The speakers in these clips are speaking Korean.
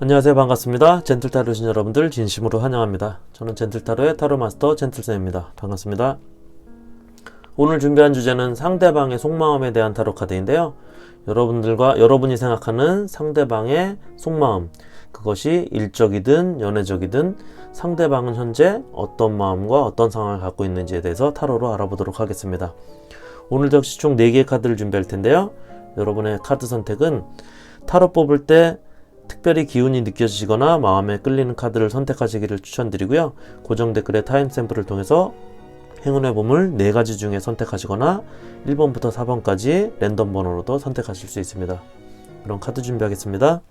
안녕하세요. 반갑습니다. 젠틀타로 신 여러분들 진심으로 환영합니다. 저는 젠틀타로의 타로 마스터 젠틀쌤입니다. 반갑습니다. 오늘 준비한 주제는 상대방의 속마음에 대한 타로 카드인데요. 여러분들과 여러분이 생각하는 상대방의 속마음 그것이 일적이든 연애적이든 상대방은 현재 어떤 마음과 어떤 상황을 갖고 있는지에 대해서 타로로 알아보도록 하겠습니다. 오늘도 역시 총 4개의 카드를 준비할 텐데요. 여러분의 카드 선택은 타로 뽑을 때 특별히 기운이 느껴지거나 마음에 끌리는 카드를 선택하시기를 추천드리고요. 고정 댓글의 타임 샘플을 통해서 행운의 보물 4가지 중에 선택하시거나 1번부터 4번까지 랜덤 번호로도 선택하실 수 있습니다. 그럼 카드 준비하겠습니다.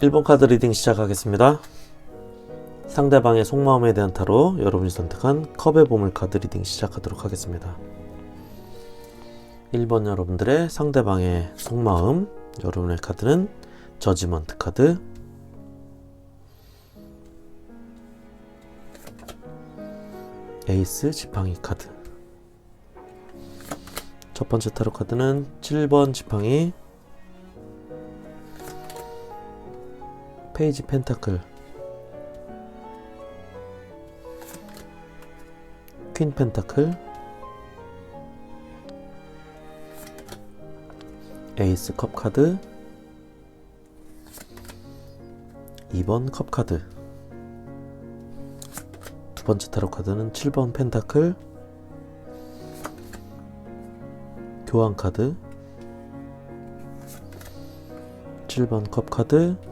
1번 카드 리딩 시작하겠습니다. 상대방의 속마음에 대한 타로 여러분이 선택한 컵의 보물 카드 리딩 시작하도록 하겠습니다. 1번 여러분들의 상대방의 속마음 여러분의 카드는 저지먼트 카드 에이스 지팡이 카드 첫 번째 타로 카드는 7번 지팡이 페이지 펜타클. 퀸 펜타클. 에이스 컵 카드. 2번 컵 카드. 두 번째 타로 카드는 7번 펜타클. 교환 카드. 7번 컵 카드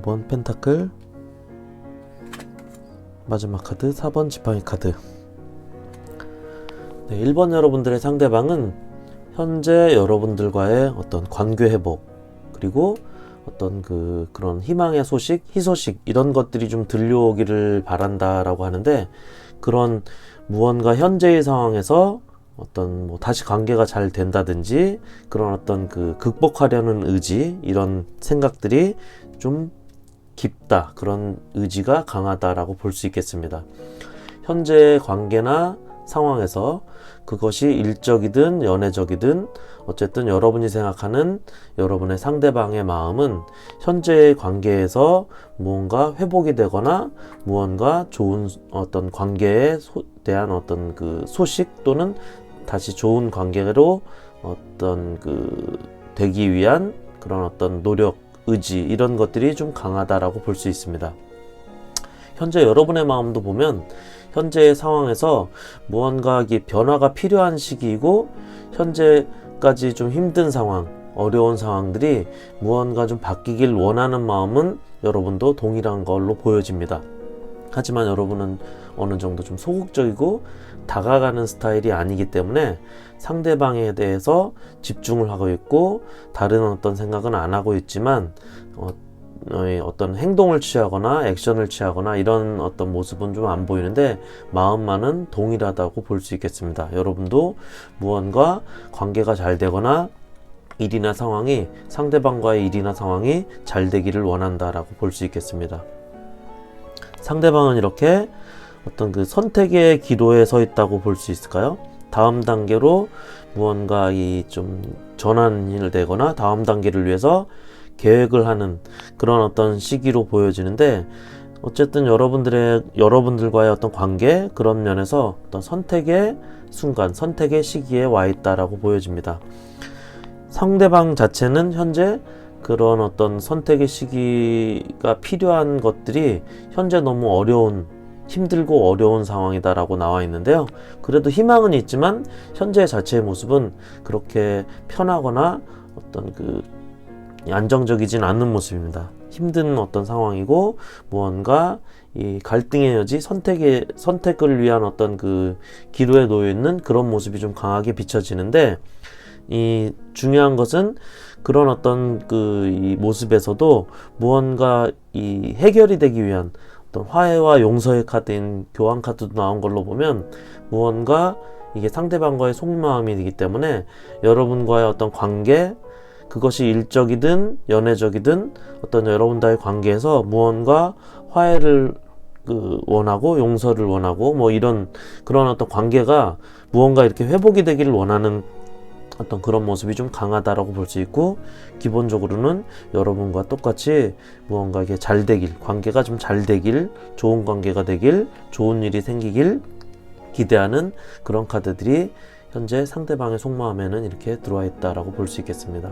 5번 펜타클. 마지막 카드 4번 지팡이 카드. 네, 1번 여러분들의 상대방은 현재 여러분들과의 어떤 관계 회복 그리고 어떤 그 그런 희망의 소식, 희소식 이런 것들이 좀 들려오기를 바란다라고 하는데 그런 무언가 현재의 상황에서 어떤 뭐 다시 관계가 잘 된다든지 그런 어떤 그 극복하려는 의지 이런 생각들이 좀 깊다 그런 의지가 강하다라고 볼 수 있겠습니다. 현재 관계나 상황에서 그것이 일적이든 연애적이든 어쨌든 여러분이 생각하는 여러분의 상대방의 마음은 현재의 관계에서 무언가 회복이 되거나 무언가 좋은 어떤 관계에 소, 대한 어떤 그 소식 또는 다시 좋은 관계로 어떤 그 되기 위한 그런 어떤 노력, 의지 이런 것들이 좀 강하다라고 볼 수 있습니다. 현재 여러분의 마음도 보면 현재의 상황에서 무언가 변화가 필요한 시기이고 현재까지 좀 힘든 상황, 어려운 상황들이 무언가 좀 바뀌길 원하는 마음은 여러분도 동일한 걸로 보여집니다. 하지만 여러분은 어느 정도 좀 소극적이고 다가가는 스타일이 아니기 때문에 상대방에 대해서 집중을 하고 있고 다른 어떤 생각은 안 하고 있지만 어, 어떤 행동을 취하거나 액션을 취하거나 이런 어떤 모습은 좀 안 보이는데 마음만은 동일하다고 볼 수 있겠습니다. 여러분도 무언가 관계가 잘 되거나 일이나 상황이 상대방과의 일이나 상황이 잘 되기를 원한다라고 볼 수 있겠습니다. 상대방은 이렇게 어떤 그 선택의 기로에 서 있다고 볼 수 있을까요? 다음 단계로 무언가 이 좀 전환이 되거나 다음 단계를 위해서 계획을 하는 그런 어떤 시기로 보여지는데 어쨌든 여러분들의 여러분들과의 어떤 관계 그런 면에서 어떤 선택의 순간, 선택의 시기에 와 있다라고 보여집니다. 상대방 자체는 현재 그런 어떤 선택의 시기가 필요한 것들이 현재 너무 어려운 힘들고 어려운 상황이다라고 나와 있는데요. 그래도 희망은 있지만 현재 자체의 모습은 그렇게 편하거나 어떤 그 안정적이진 않는 모습입니다. 힘든 어떤 상황이고 무언가 이 갈등의 여지 선택의 선택을 위한 어떤 그 기로에 놓여 있는 그런 모습이 좀 강하게 비춰지는데 이 중요한 것은 그런 어떤 그 이 모습에서도 무언가 이 해결이 되기 위한 어떤 화해와 용서의 카드인 교환 카드도 나온 걸로 보면 무언가 이게 상대방과의 속마음이기 때문에 여러분과의 어떤 관계 그것이 일적이든 연애적이든 어떤 여러분과의 관계에서 무언가 화해를 그 원하고 용서를 원하고 뭐 이런 그런 어떤 관계가 무언가 이렇게 회복이 되기를 원하는 어떤 그런 모습이 좀 강하다라고 볼 수 있고 기본적으로는 여러분과 똑같이 무언가 이게 잘 되길 관계가 좀 잘 되길 좋은 관계가 되길 좋은 일이 생기길 기대하는 그런 카드들이 현재 상대방의 속마음에는 이렇게 들어와 있다라고 볼 수 있겠습니다.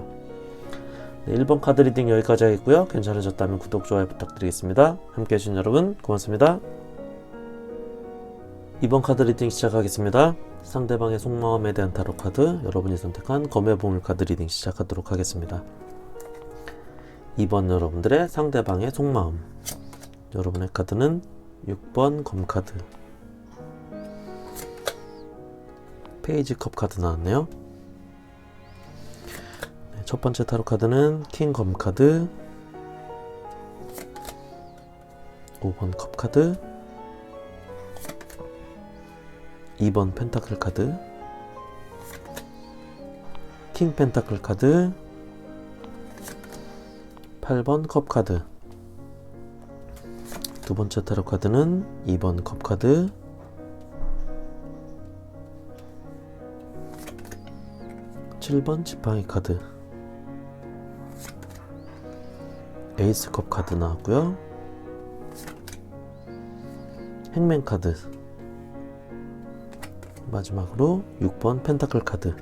네, 1번 카드 리딩 여기까지 하겠고요. 괜찮으셨다면 구독, 좋아요 부탁드리겠습니다. 함께 해주신 여러분 고맙습니다. 2번 카드 리딩 시작하겠습니다. 상대방의 속마음에 대한 타로 카드, 여러분이 선택한 검의 보물 카드 리딩 시작하도록 하겠습니다. 2번 여러분들의 상대방의 속마음. 여러분의 카드는 6번 검 카드. 페이지 컵 카드 나왔네요. 첫 번째 타로 카드는 킹 검 카드, 5번 컵 카드, 2번 펜타클 카드, 킹 펜타클 카드, 8번 컵 카드. 두 번째 타로 카드는 2번 컵 카드, 7번 지팡이 카드. 에이스 컵 카드 나왔고요. 행맨 카드 마지막으로 6번 펜타클 카드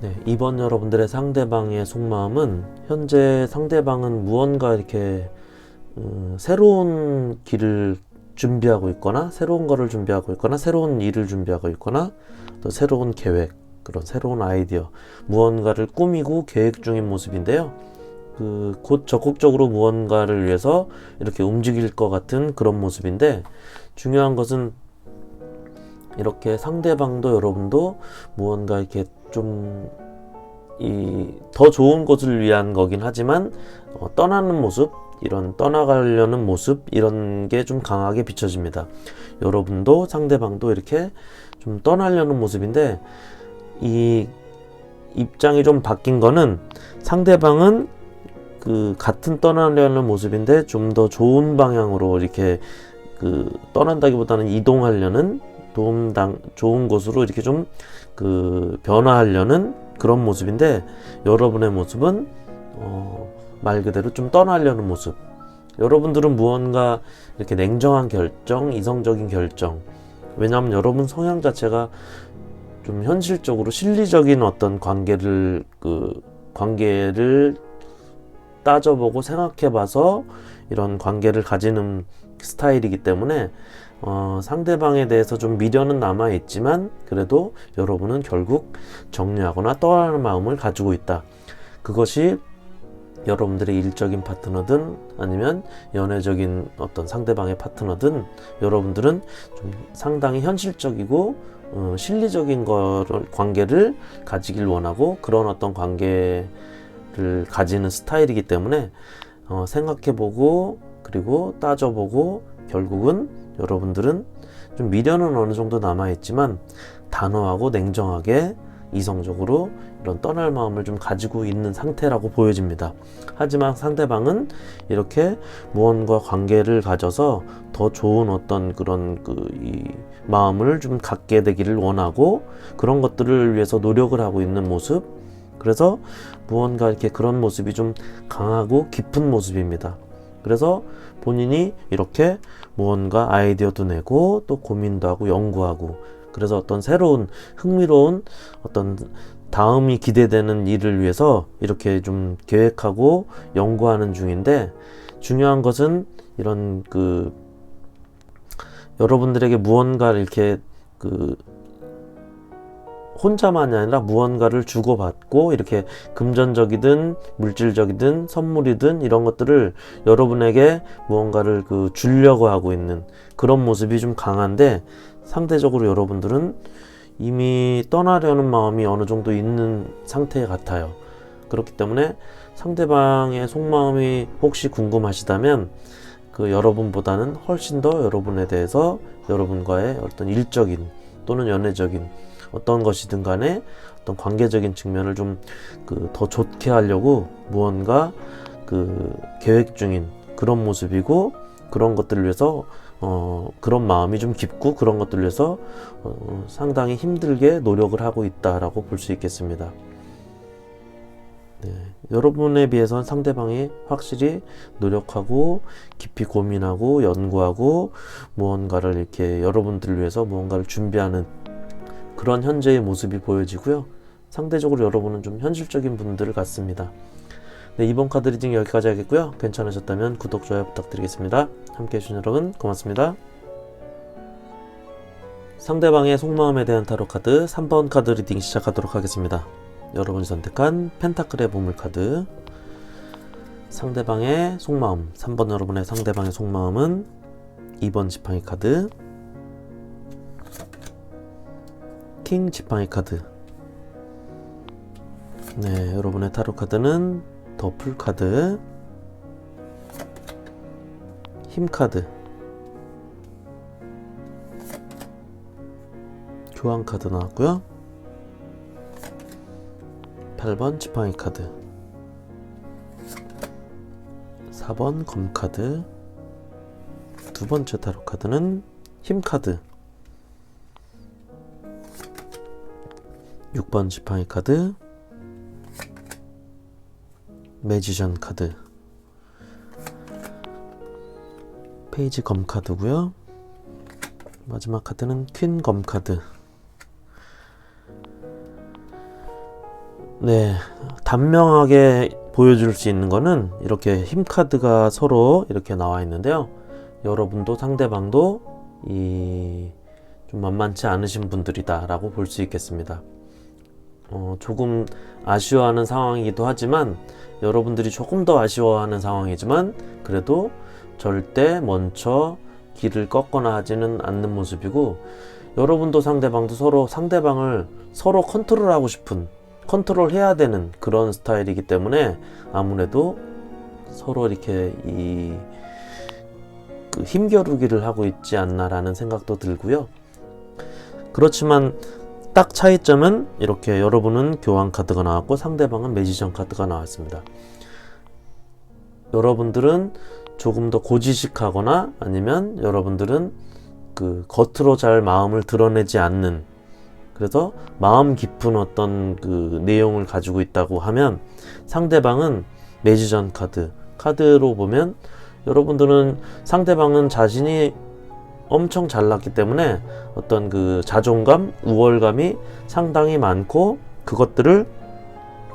네, 이번 여러분들의 상대방의 속마음은 현재 상대방은 무언가 이렇게 음, 새로운 길을 준비하고 있거나 새로운 거를 준비하고 있거나 새로운 일을 준비하고 있거나 또 새로운 계획 그런 새로운 아이디어 무언가를 꾸미고 계획 중인 모습인데요. 그 곧 적극적으로 무언가를 위해서 이렇게 움직일 것 같은 그런 모습인데 중요한 것은 이렇게 상대방도 여러분도 무언가 이렇게 좀 이 더 좋은 것을 위한 거긴 하지만 어, 떠나는 모습 이런 떠나가려는 모습 이런 게 좀 강하게 비춰집니다. 여러분도 상대방도 이렇게 좀 떠나려는 모습인데 이 입장이 좀 바뀐 거는 상대방은 그 같은 떠나려는 모습인데 좀 더 좋은 방향으로 이렇게 그 떠난다기보다는 이동하려는 도움당 좋은 곳으로 이렇게 좀 그 변화하려는 그런 모습인데 여러분의 모습은 어, 말 그대로 좀 떠나려는 모습. 여러분들은 무언가 이렇게 냉정한 결정, 이성적인 결정. 왜냐하면 여러분 성향 자체가 좀 현실적으로 실리적인 어떤 관계를 그 관계를 따져보고 생각해봐서 이런 관계를 가지는 스타일이기 때문에 어, 상대방에 대해서 좀 미련은 남아 있지만 그래도 여러분은 결국 정리하거나 떠나는 마음을 가지고 있다. 그것이 여러분들의 일적인 파트너든 아니면 연애적인 어떤 상대방의 파트너든 여러분들은 좀 상당히 현실적이고 어, 실리적인 거를 관계를 가지길 원하고 그런 어떤 관계를 가지는 스타일이기 때문에 어, 생각해보고 그리고 따져보고 결국은 여러분들은 좀 미련은 어느 정도 남아 있지만 단호하고 냉정하게 이성적으로 이런 떠날 마음을 좀 가지고 있는 상태라고 보여집니다. 하지만 상대방은 이렇게 무언가 관계를 가져서 더 좋은 어떤 그런 그이 마음을 좀 갖게 되기를 원하고 그런 것들을 위해서 노력을 하고 있는 모습. 그래서 무언가 이렇게 그런 모습이 좀 강하고 깊은 모습입니다. 그래서 본인이 이렇게 무언가 아이디어도 내고 또 고민도 하고 연구하고 그래서 어떤 새로운 흥미로운 어떤 다음이 기대되는 일을 위해서 이렇게 좀 계획하고 연구하는 중인데 중요한 것은 이런 그 여러분들에게 무언가를 이렇게 그 혼자만이 아니라 무언가를 주고받고 이렇게 금전적이든 물질적이든 선물이든 이런 것들을 여러분에게 무언가를 그 주려고 하고 있는 그런 모습이 좀 강한데 상대적으로 여러분들은 이미 떠나려는 마음이 어느 정도 있는 상태 같아요. 그렇기 때문에 상대방의 속마음이 혹시 궁금하시다면 그 여러분보다는 훨씬 더 여러분에 대해서 여러분과의 어떤 일적인 또는 연애적인 어떤 것이든 간에 어떤 관계적인 측면을 좀 그 더 좋게 하려고 무언가 그 계획 중인 그런 모습이고 그런 것들을 위해서 어 그런 마음이 좀 깊고 그런 것들을 위해서 어 상당히 힘들게 노력을 하고 있다라고 볼 수 있겠습니다. 네, 여러분에 비해서는 상대방이 확실히 노력하고 깊이 고민하고 연구하고 무언가를 이렇게 여러분들을 위해서 무언가를 준비하는 그런 현재의 모습이 보여지고요. 상대적으로 여러분은 좀 현실적인 분들 같습니다. 네, 이번 카드 리딩 여기까지 하겠고요. 괜찮으셨다면 구독, 좋아요 부탁드리겠습니다. 함께 해주신 여러분 고맙습니다. 상대방의 속마음에 대한 타로 카드 3번 카드 리딩 시작하도록 하겠습니다. 여러분이 선택한 펜타클의 보물 카드 상대방의 속마음 3번 여러분의 상대방의 속마음은 2번 지팡이 카드 킹 지팡이 카드 네, 여러분의 타로 카드는 더풀 카드, 힘 카드, 교환 카드 나왔고요. 8번 지팡이 카드, 4번 검 카드, 두 번째 타로 카드는 힘 카드, 6번 지팡이 카드, 매지션 카드. 페이지 검 카드고요. 마지막 카드는 퀸 검 카드. 네 단명하게 보여줄 수 있는 거는 이렇게 힘 카드가 서로 이렇게 나와 있는데요. 여러분도 상대방도 이 좀 만만치 않으신 분들이다 라고 볼 수 있겠습니다 어, 조금 아쉬워하는 상황이기도 하지만 여러분들이 조금 더 아쉬워하는 상황이지만 그래도 절대 먼저 길을 꺾거나 하지는 않는 모습이고 여러분도 상대방도 서로 상대방을 서로 컨트롤하고 싶은 컨트롤 해야 되는 그런 스타일이기 때문에 아무래도 서로 이렇게 이 그 힘겨루기를 하고 있지 않나라는 생각도 들고요. 그렇지만 딱 차이점은 이렇게 여러분은 교환 카드가 나왔고 상대방은 매지션 카드가 나왔습니다. 여러분들은 조금 더 고지식하거나 아니면 여러분들은 그 겉으로 잘 마음을 드러내지 않는 그래서 마음 깊은 어떤 그 내용을 가지고 있다고 하면 상대방은 매지션 카드 카드로 보면 여러분들은 상대방은 자신이 엄청 잘 났기 때문에 어떤 그 자존감, 우월감이 상당히 많고 그것들을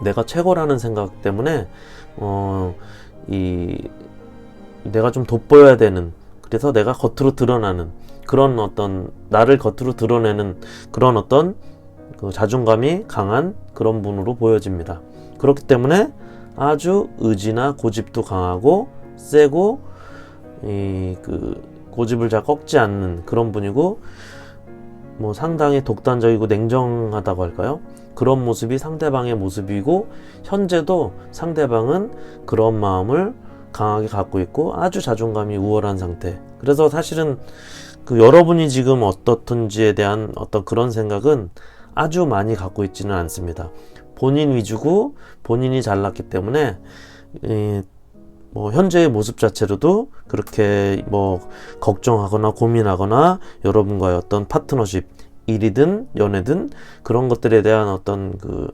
내가 최고라는 생각 때문에 어, 이 내가 좀 돋보여야 되는 그래서 내가 겉으로 드러나는 그런 어떤 나를 겉으로 드러내는 그런 어떤 그 자존감이 강한 그런 분으로 보여집니다. 그렇기 때문에 아주 의지나 고집도 강하고 세고 이그 고집을 잘 꺾지 않는 그런 분이고 뭐 상당히 독단적이고 냉정하다고 할까요? 그런 모습이 상대방의 모습이고 현재도 상대방은 그런 마음을 강하게 갖고 있고 아주 자존감이 우월한 상태. 그래서 사실은 그 여러분이 지금 어떻든지에 대한 어떤 그런 생각은 아주 많이 갖고 있지는 않습니다. 본인 위주고 본인이 잘났기 때문에 뭐 현재의 모습 자체로도 그렇게 뭐 걱정하거나 고민하거나 여러분과의 어떤 파트너십 일이든 연애든 그런 것들에 대한 어떤 그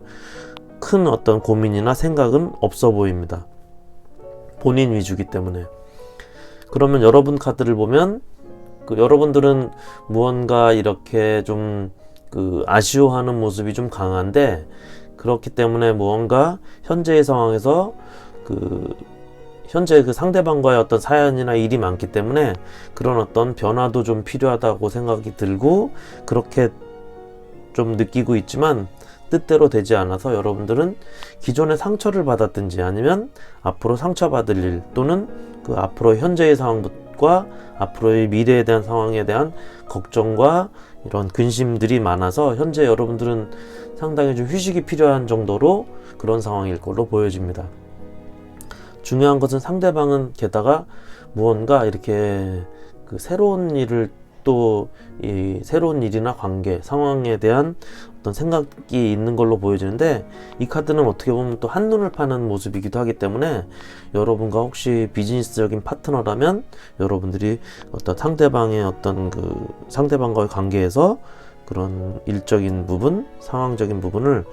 큰 어떤 고민이나 생각은 없어 보입니다. 본인 위주기 때문에. 그러면 여러분 카드를 보면 그 여러분들은 무언가 이렇게 좀 그 아쉬워하는 모습이 좀 강한데 그렇기 때문에 무언가 현재의 상황에서 그 현재 그 상대방과의 어떤 사연이나 일이 많기 때문에 그런 어떤 변화도 좀 필요하다고 생각이 들고 그렇게 좀 느끼고 있지만 뜻대로 되지 않아서 여러분들은 기존에 상처를 받았든지 아니면 앞으로 상처받을 일 또는 그 앞으로 현재의 상황과 앞으로의 미래에 대한 상황에 대한 걱정과 이런 근심들이 많아서 현재 여러분들은 상당히 좀 휴식이 필요한 정도로 그런 상황일 걸로 보여집니다. 중요한 것은 상대방은 게다가 무언가 이렇게 그 새로운 일을 또 이 새로운 일이나 관계 상황에 대한 어떤 생각이 있는 걸로 보여지는데 이 카드는 어떻게 보면 또 한눈을 파는 모습이기도 하기 때문에 여러분과 혹시 비즈니스적인 파트너라면 여러분들이 어떤 상대방의 어떤 그 상대방과의 관계에서 그런 일적인 부분 상황적인 부분을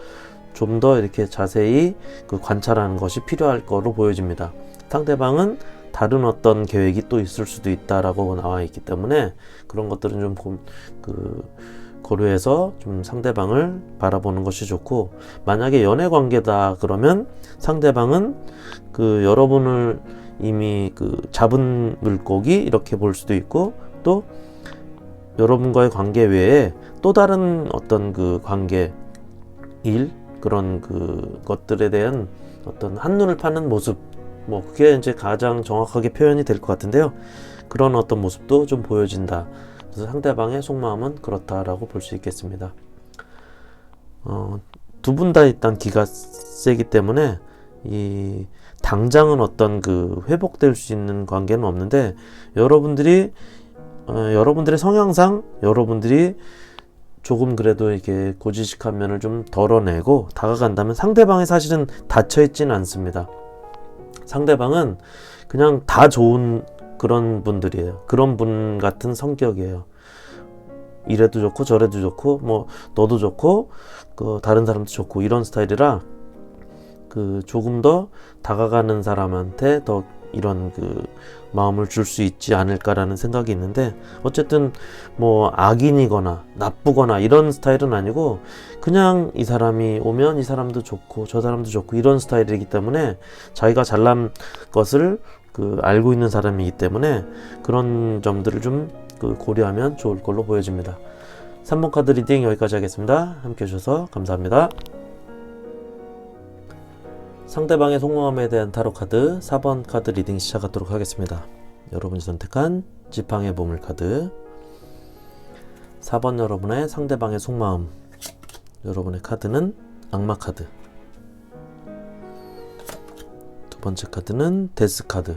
좀 더 이렇게 자세히 그 관찰하는 것이 필요할 거로 보여집니다. 상대방은 다른 어떤 계획이 또 있을 수도 있다라고 나와 있기 때문에 그런 것들은 좀그 고려해서 좀 상대방을 바라보는 것이 좋고 만약에 연애 관계다 그러면 상대방은 그 여러분을 이미 그 잡은 물고기 이렇게 볼 수도 있고 또 여러분과의 관계 외에 또 다른 어떤 그 관계 일 그런 그 것들에 대한 어떤 한눈을 파는 모습 뭐 그게 이제 가장 정확하게 표현이 될 것 같은데요. 그런 어떤 모습도 좀 보여진다. 그래서 상대방의 속마음은 그렇다라고 볼 수 있겠습니다. 어, 두 분 다 일단 기가 세기 때문에 이 당장은 어떤 그 회복될 수 있는 관계는 없는데 여러분들이 어, 여러분들의 성향상 여러분들이 조금 그래도 이렇게 고지식한 면을 좀 덜어내고 다가간다면 상대방이 사실은 닫혀 있지는 않습니다. 상대방은 그냥 다 좋은 그런 분들이에요. 그런 분 같은 성격이에요. 이래도 좋고 저래도 좋고 뭐 너도 좋고 그 다른 사람도 좋고 이런 스타일이라 그 조금 더 다가가는 사람한테 더 이런 그 마음을 줄 수 있지 않을까라는 생각이 있는데 어쨌든 뭐 악인이거나 나쁘거나 이런 스타일은 아니고 그냥 이 사람이 오면 이 사람도 좋고 저 사람도 좋고 이런 스타일이기 때문에 자기가 잘난 것을 그 알고 있는 사람이기 때문에 그런 점들을 좀 그 고려하면 좋을 걸로 보여집니다. 3번 카드 리딩 여기까지 하겠습니다. 함께 해주셔서 감사합니다. 상대방의 속마음에 대한 타로 카드 4번 카드 리딩 시작하도록 하겠습니다. 여러분이 선택한 지팡의 보물 카드. 4번 여러분의 상대방의 속마음. 여러분의 카드는 악마 카드. 두 번째 카드는 데스 카드.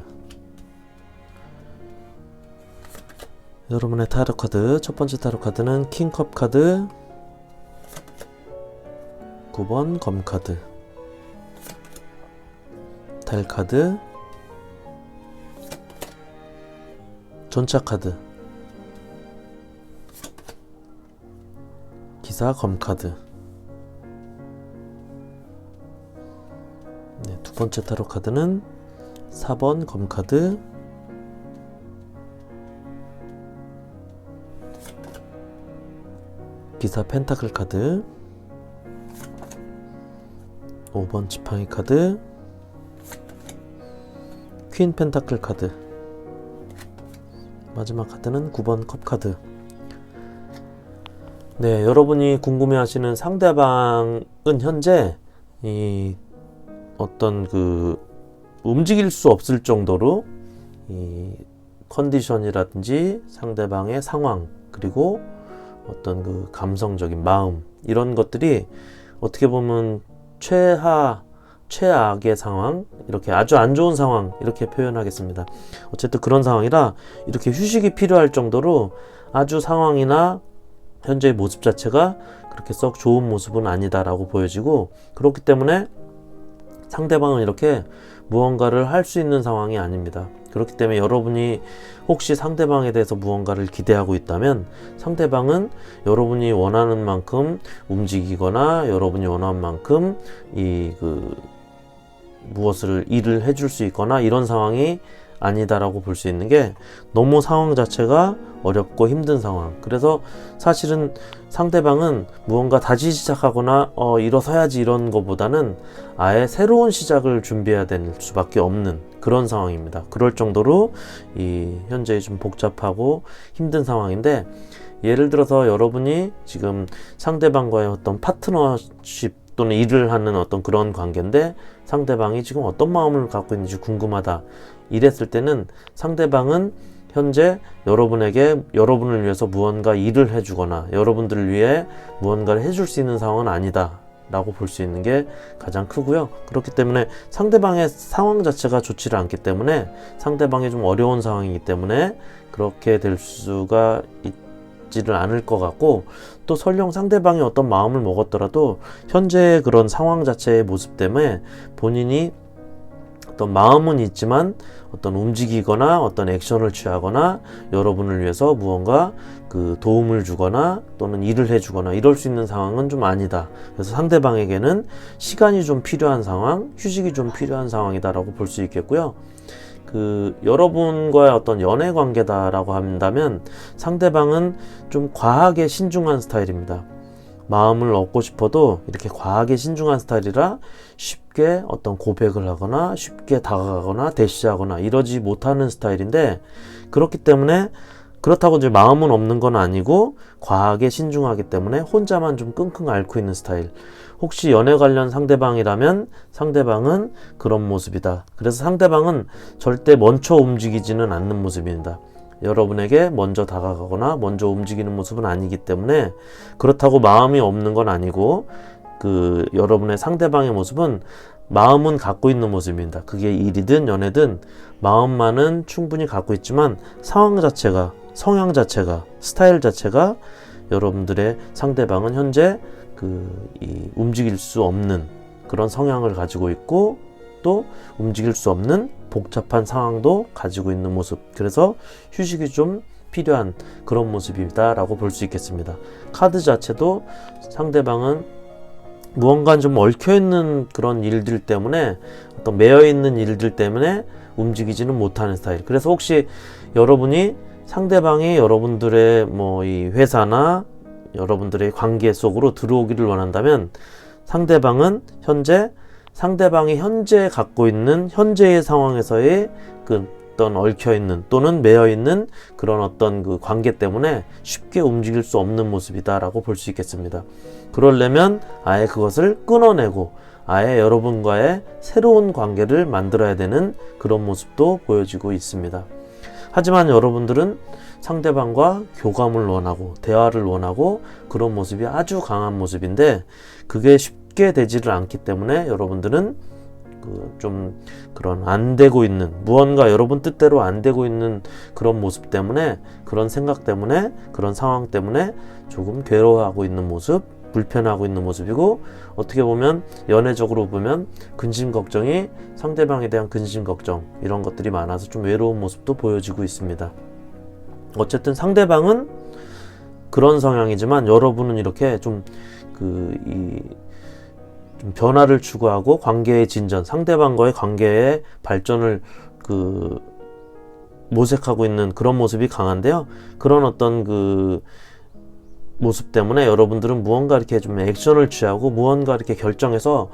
여러분의 타로 카드 첫 번째 타로 카드는 킹컵 카드. 9번 검 카드 달 카드 전차 카드 기사 검 카드. 네, 두 번째 타로 카드는 4번 검 카드. 기사 펜타클 카드. 5번 지팡이 카드 퀸 펜타클 카드. 마지막 카드는 9번 컵 카드. 네 여러분이 궁금해 하시는 상대방은 현재 이 어떤 그 움직일 수 없을 정도로 이 컨디션이라든지 상대방의 상황 그리고 어떤 그 감성적인 마음 이런 것들이 어떻게 보면 최하 최악의 상황 이렇게 아주 안 좋은 상황 이렇게 표현하겠습니다. 어쨌든 그런 상황이라 이렇게 휴식이 필요할 정도로 아주 상황이나 현재의 모습 자체가 그렇게 썩 좋은 모습은 아니다라고 보여지고 그렇기 때문에 상대방은 이렇게 무언가를 할 수 있는 상황이 아닙니다. 그렇기 때문에 여러분이 혹시 상대방에 대해서 무언가를 기대하고 있다면 상대방은 여러분이 원하는 만큼 움직이거나 여러분이 원하는 만큼 이 그 무엇을 일을 해줄 수 있거나 이런 상황이 아니다라고 볼 수 있는 게 너무 상황 자체가 어렵고 힘든 상황. 그래서 사실은 상대방은 무언가 다시 시작하거나 어 일어서야지 이런 거보다는 아예 새로운 시작을 준비해야 될 수밖에 없는 그런 상황입니다. 그럴 정도로 이 현재 좀 복잡하고 힘든 상황인데 예를 들어서 여러분이 지금 상대방과의 어떤 파트너십 또는 일을 하는 어떤 그런 관계인데 상대방이 지금 어떤 마음을 갖고 있는지 궁금하다. 이랬을 때는 상대방은 현재 여러분에게 여러분을 위해서 무언가 일을 해주거나 여러분들을 위해 무언가를 해줄 수 있는 상황은 아니다. 라고 볼 수 있는 게 가장 크고요. 그렇기 때문에 상대방의 상황 자체가 좋지를 않기 때문에 상대방이 좀 어려운 상황이기 때문에 그렇게 될 수가 있지를 않을 것 같고 또 설령 상대방이 어떤 마음을 먹었더라도 현재 그런 상황 자체의 모습 때문에 본인이 어떤 마음은 있지만 어떤 움직이거나 어떤 액션을 취하거나 여러분을 위해서 무언가 그 도움을 주거나 또는 일을 해주거나 이럴 수 있는 상황은 좀 아니다. 그래서 상대방에게는 시간이 좀 필요한 상황, 휴식이 좀 필요한 상황이다라고 볼 수 있겠고요. 그 여러분과의 어떤 연애 관계다라고 한다면 상대방은 좀 과하게 신중한 스타일입니다. 마음을 얻고 싶어도 이렇게 과하게 신중한 스타일이라 쉽게 어떤 고백을 하거나 쉽게 다가가거나 대시하거나 이러지 못하는 스타일인데 그렇기 때문에 그렇다고 이제 마음은 없는 건 아니고 과하게 신중하기 때문에 혼자만 좀 끙끙 앓고 있는 스타일. 혹시 연애 관련 상대방이라면 상대방은 그런 모습이다. 그래서 상대방은 절대 먼저 움직이지는 않는 모습입니다. 여러분에게 먼저 다가가거나 먼저 움직이는 모습은 아니기 때문에 그렇다고 마음이 없는 건 아니고 그 여러분의 상대방의 모습은 마음은 갖고 있는 모습입니다. 그게 일이든 연애든 마음만은 충분히 갖고 있지만 상황 자체가 성향 자체가 스타일 자체가 여러분들의 상대방은 현재 그이 움직일 수 없는 그런 성향을 가지고 있고 또 움직일 수 없는 복잡한 상황도 가지고 있는 모습. 그래서 휴식이 좀 필요한 그런 모습이다라고 볼 수 있겠습니다. 카드 자체도 상대방은 무언가 좀 얽혀 있는 그런 일들 때문에 어떤 매여 있는 일들 때문에 움직이지는 못하는 스타일. 그래서 혹시 여러분이 상대방이 여러분들의 뭐 이 회사나 여러분들의 관계 속으로 들어오기를 원한다면 상대방은 현재 상대방이 현재 갖고 있는 현재의 상황에서의 그 어떤 얽혀 있는 또는 매여 있는 그런 어떤 그 관계 때문에 쉽게 움직일 수 없는 모습이다라고 볼 수 있겠습니다. 그러려면 아예 그것을 끊어내고 아예 여러분과의 새로운 관계를 만들어야 되는 그런 모습도 보여지고 있습니다. 하지만 여러분들은 상대방과 교감을 원하고 대화를 원하고 그런 모습이 아주 강한 모습인데 그게 쉽게 되지를 않기 때문에 여러분들은 그 좀 그런 안 되고 있는 무언가 여러분 뜻대로 안 되고 있는 그런 모습 때문에 그런 생각 때문에 그런 상황 때문에 조금 괴로워하고 있는 모습 불편하고 있는 모습이고 어떻게 보면 연애적으로 보면 근심 걱정이 상대방에 대한 근심 걱정 이런 것들이 많아서 좀 외로운 모습도 보여지고 있습니다. 어쨌든 상대방은 그런 성향이지만 여러분은 이렇게 좀 그이 좀 변화를 추구하고 관계의 진전, 상대방과의 관계의 발전을 그 모색하고 있는 그런 모습이 강한데요. 그런 어떤 그 모습 때문에 여러분들은 무언가 이렇게 좀 액션을 취하고 무언가 이렇게 결정해서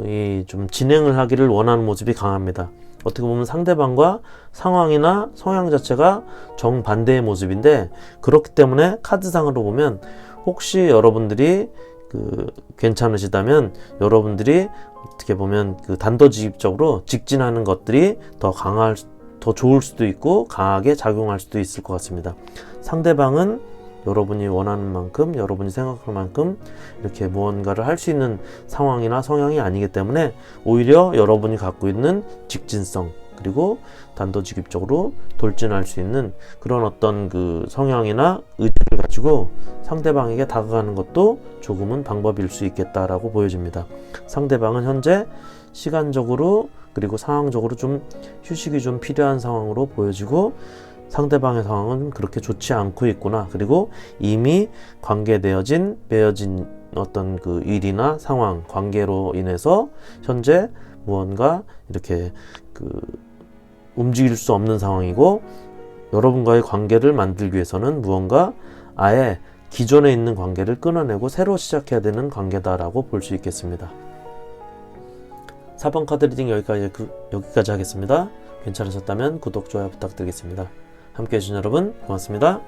이 좀 진행을 하기를 원하는 모습이 강합니다. 어떻게 보면 상대방과 상황이나 성향 자체가 정반대의 모습인데 그렇기 때문에 카드상으로 보면 혹시 여러분들이 그 괜찮으시다면 여러분들이 어떻게 보면 그 단도직입적으로 직진하는 것들이 더 강할 더 좋을 수도 있고 강하게 작용할 수도 있을 것 같습니다. 상대방은 여러분이 원하는 만큼 여러분이 생각할 만큼 이렇게 무언가를 할 수 있는 상황이나 성향이 아니기 때문에 오히려 여러분이 갖고 있는 직진성 그리고 단도직입적으로 돌진할 수 있는 그런 어떤 그 성향이나 의지를 가지고 상대방에게 다가가는 것도 조금은 방법일 수 있겠다라고 보여집니다. 상대방은 현재 시간적으로 그리고 상황적으로 좀 휴식이 좀 필요한 상황으로 보여지고 상대방의 상황은 그렇게 좋지 않고 있구나. 그리고 이미 관계되어진, 맺어진 어떤 그 일이나 상황, 관계로 인해서 현재 무언가 이렇게 그 움직일 수 없는 상황이고 여러분과의 관계를 만들기 위해서는 무언가 아예 기존에 있는 관계를 끊어내고 새로 시작해야 되는 관계다라고 볼 수 있겠습니다. 4번 카드 리딩 여기까지, 그, 여기까지 하겠습니다. 괜찮으셨다면 구독, 좋아요 부탁드리겠습니다. 함께 해주신 여러분 고맙습니다.